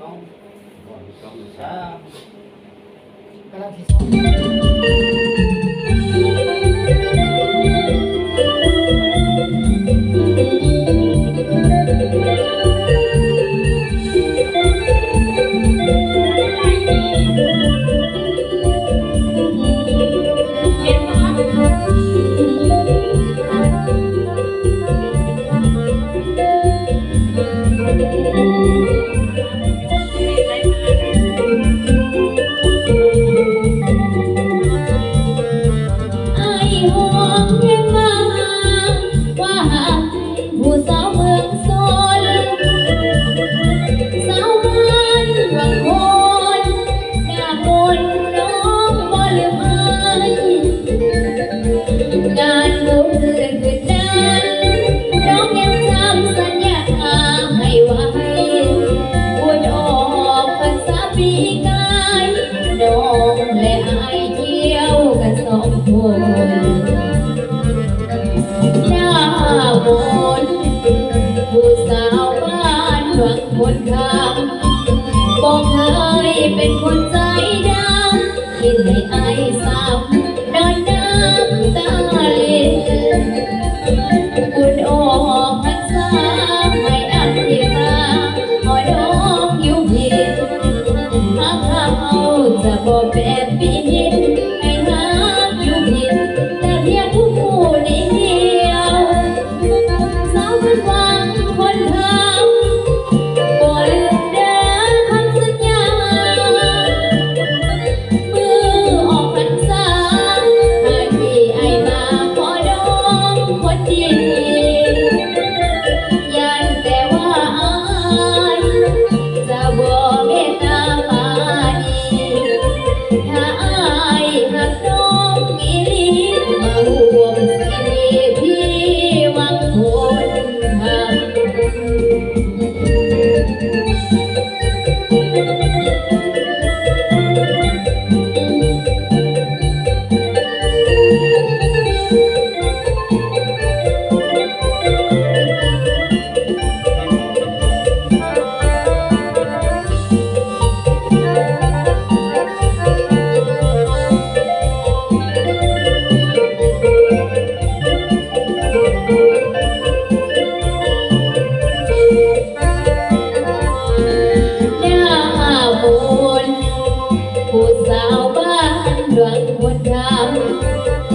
สองก่อนสานหวังคนคำบอกเคยเป็นคนใจดำคิดให้ไอ้สาวนอนน้ำตาเล็นคุณออกพรรษาให้อับที่มาขอน้องอยู่เพียงหากเขาจะบอกแบบปีนิด amor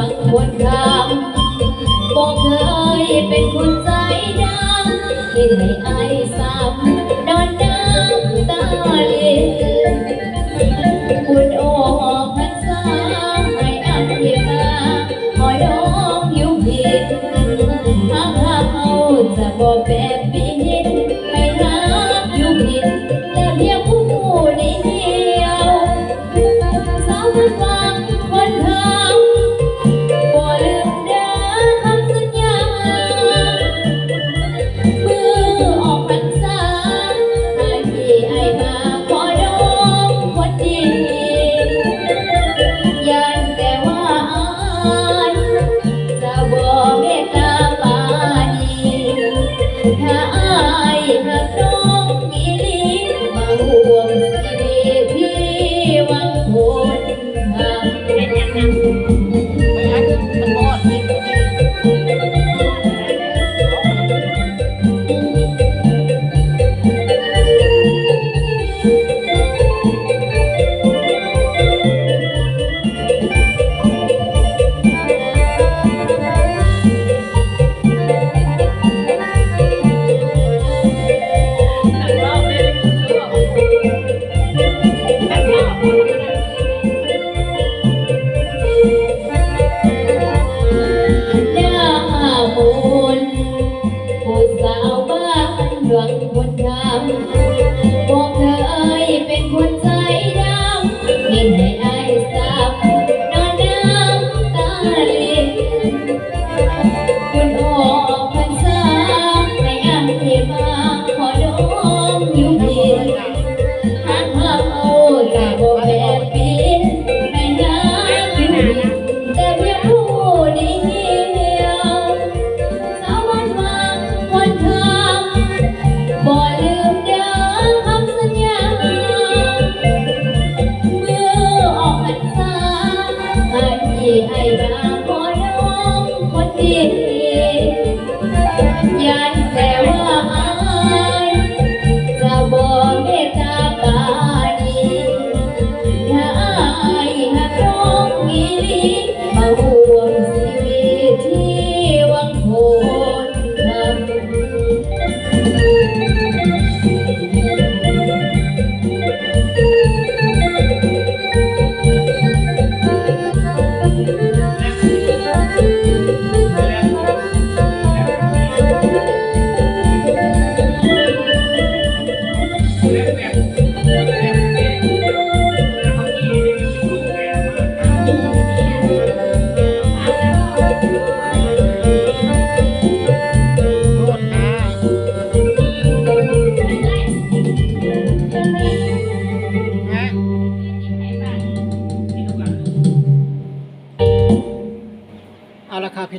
ลังคนทำบอกเคยเป็นคนใจดำเห็นให้ไอ้ซ้ำนอนน้ำตาเล็นคุณออกพรรษาให้อันเดียมาหอยน้องอยู่ผิดหากเขาจะบอกแบบ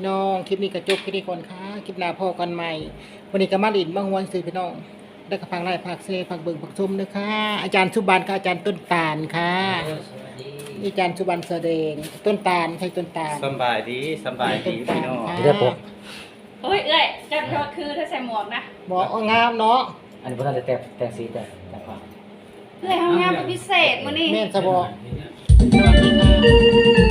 พี่น้องคลิปนี้ก็จบแค่นี้ก่อนค่ะคลิปหน้าพ่อกันใหม่วันนี้ก็มาดินมาหวนสื่อพี่น้องได้กับพังไร่ผักเซผักเบิ่งผักซุ่มนะคะอาจารย์สุบันค่ะอาจารย์ต้นตาลค่ะอาจารย์สุบันแสดงต้นตาลใช่ต้นตาลสำบายดีสำบายดีพี่น้องค่ะเดี๋ยวผมเฮ้ยเอ้ยจันทร์คือถ้าใส่หมวกนะบอกว่างามเนาะอันนี้พวกเราจะแต่งแต่งสีแต่แต่งผ้าเอ้ยห้องงานเป็นพิเศษมื้อนี้แม่นจะบอกสวัสดีค่ะ